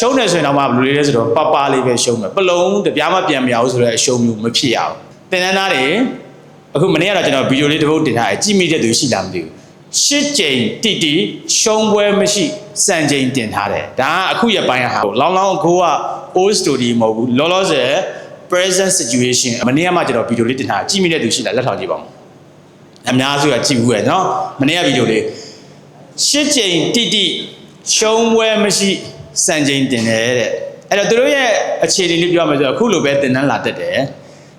ရှုံးတယ်ဆိုရင်တော့မှဘယ်လိုလေးလဲဆိုတော့ပပလေးပဲရှုံးမယ်ပလုံးတပြားမှပြန်မရဘူးဆိုတော့အရှုံးမျိုးမဖြစ်ရအောင်သင်တန်းသားတွေအခုမနေ့ကတော့ကျွန်တော်ဗီဒီယိုလေးတစ်ပုဒ်တင်ထားတယ်ကြည့်မိတဲ့သူရှိလားမသိဘူးရှစ်ကြိမ်တိတိရှုံးပွဲမရှိစံကြိမ်တင်ထားတယ်ဒါကအခုရပိုင်းဟာလောင်းလောင်းအခုက old story မဟုတ်ဘူးလောလောဆယ် present situation မနေ့ကမှကျွန်တော်ဗီဒီယိုလေးတင်ထားကြည့်မိတဲ့သူရှိလားလက်ထောက်ကြည့်ပါဦးအများစုကကြည့်ဘူးရဲ့နော်မနေ့ကဗီဒီယိုလေးရှစ်ကြိမ်တိတိရှုံးပွဲမရှိ စံချိန်တင်တယ်တဲ့အဲ့တော့သူတို့ရဲ့အခြေအနေလေးပြောမယ်ဆိုတော့အခုလိုပဲတင်တန်းလာတက်တယ်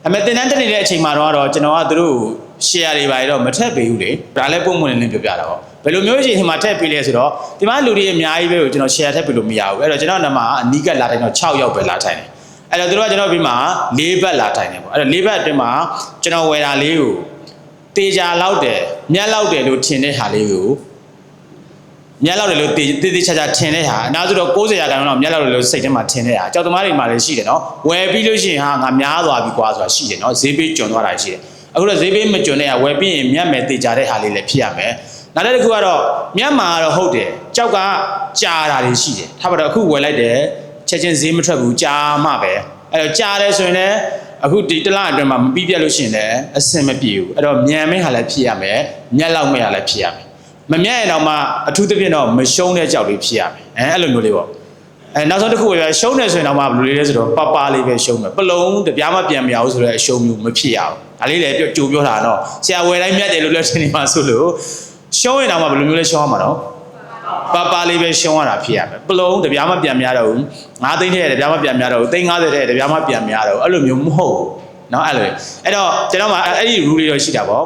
အမေတင်တန်းတက်နေတဲ့အချိန်မှာတော့ကျွန်တော်ကသူတို့ share တွေပါတော့မထက်ပေးဘူးလေဒါလည်းပုံမှန်လေးပြောပြတာပေါ့ဘယ်လိုမျိုးအချိန်ဒီမှာထက်ပေးလဲဆိုတော့ဒီမှာလူတွေအများကြီးပဲကိုကျွန်တော် share ထက်ပေးလို့မရဘူးအဲ့တော့ကျွန်တော်နံမှာအနီးကပ်လာတိုင်းတော့6ရောက်ပဲလာထိုင်တယ်အဲ့တော့သူတို့ကကျွန်တော်ပြီးမှ၄ဘက်လာထိုင်တယ်ပေါ့အဲ့တော့၄ဘက်အတွင်းမှာကျွန်တော်ဝယ်တာလေးကိုတေချာလောက်တယ်မြတ်လောက်တယ်လို့ထင်တဲ့ဟာလေးကို မြက်လောက်တယ်လို့တည်တည်တည်ချာချာထင်တဲ့ဟာအနာဆိုတော့60ရာခိုင်နှုန်းတော့မြက်လောက်တယ်လို့စိတ်ထဲမှာထင်တဲ့ဟာကြောက်သမားတွေမှာလည်းရှိတယ်နော်ဝယ်ပြီးလို့ရှိရင်ဟာငါများသွားပြီကွာဆိုတာရှိတယ်နော်ဈေးပေးကျွံသွားတာရှိတယ်အခုတော့ဈေးပေးမကျွံတဲ့ဟာဝယ်ပြီးရင်မြက်မယ်တည်ကြတဲ့ဟာလေးလည်းဖြစ်ရမယ်နောက်တစ်ခုကတော့မြက်မှာကတော့ဟုတ်တယ်ကြောက်ကကြာတာတွေရှိတယ်ထားပါတော့အခုဝယ်လိုက်တယ်ချက်ချင်းဈေးမထွက်ဘူးကြာမှပဲအဲ့တော့ကြာတယ်ဆိုရင်လည်းအခုဒီတစ်လအတွင်းမှာမပြီးပြတ်လို့ရှိရင်လည်းအဆင်မပြေဘူးအဲ့တော့မြန်မင်းဟာလည်းဖြစ်ရမယ်မြက်လောက်မဲ့ဟာလည်းဖြစ်ရမယ် မမြတ်ရင်တော့မှအထူးသဖြင့်တော့မရှုံးတဲ့ကြောက်လေးဖြစ်ရမယ်အဲအဲ့လိုမျိုးလေးပေါ့အဲနောက်ဆုံးတစ်ခုပဲရှုံးတယ်ဆိုရင်တော့မှဘယ်လိုလေးလဲဆိုတော့ပပလေးပဲရှုံးမယ်ပလုံးတပြားမှပြန်မရဘူးဆိုတော့အရှုံးမျိုးမဖြစ်ရအောင်ဒါလေးလည်းပြောကြိုပြောတာတော့ဆရာဝယ်တိုင်းမြတ်တယ်လို့လည်းထင်နေမှာဆိုလို့ရှုံးရင်တော့မှဘယ်လိုမျိုးလဲရှုံးရမှာတော့ပပလေးပဲရှုံးရတာဖြစ်ရမယ်ပလုံးတပြားမှပြန်မရတော့ဘူး9သိန်းထဲတပြားမှပြန်မရတော့ဘူးသိန်း90ထဲတပြားမှပြန်မရတော့ဘူးအဲ့လိုမျိုးမဟုတ်ဘူးเนาะအဲ့လိုအဲ့တော့ကျွန်တော်မှအဲ့ဒီ rule လေးတော့ရှိတာပေါ့